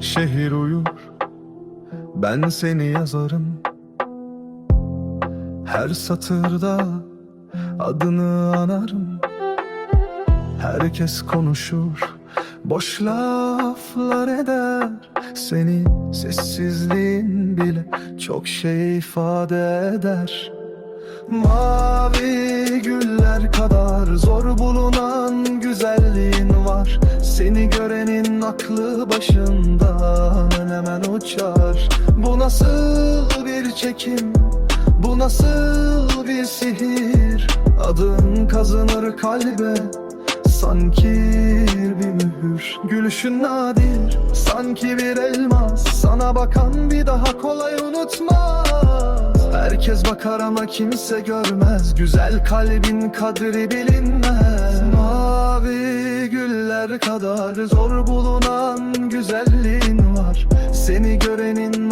şehir uyur Ben seni yazarım. Her satırda adını anarım. Herkes konuşur Boş laflar eder. Seni sessizliğin bile Çok şey ifade eder. Mavi güller kadar zor bulunan güzelliğin var. Seni aklı başından hemen uçar. Bu nasıl bir çekim, bu nasıl bir sihir? Adın kazınır kalbe. Sanki bir mühür. Gülüşün nadir. Sanki bir elmas. Sana bakan bir daha kolay unutmaz. Herkes bakar ama kimse görmez. Güzel kalbin kadri bilinmez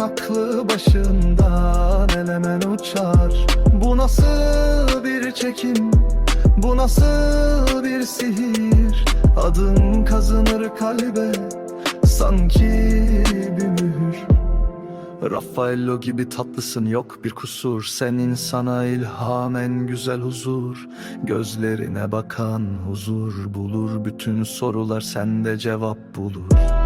aklı başından el hemen uçar. Bu nasıl bir çekim? Bu nasıl bir sihir? Adın kazınır kalbe Sanki bir mühür. Raffaello gibi tatlısın yok bir kusur. Sen insana ilham en güzel huzur. Gözlerine bakan huzur bulur. Bütün sorular sende cevap bulur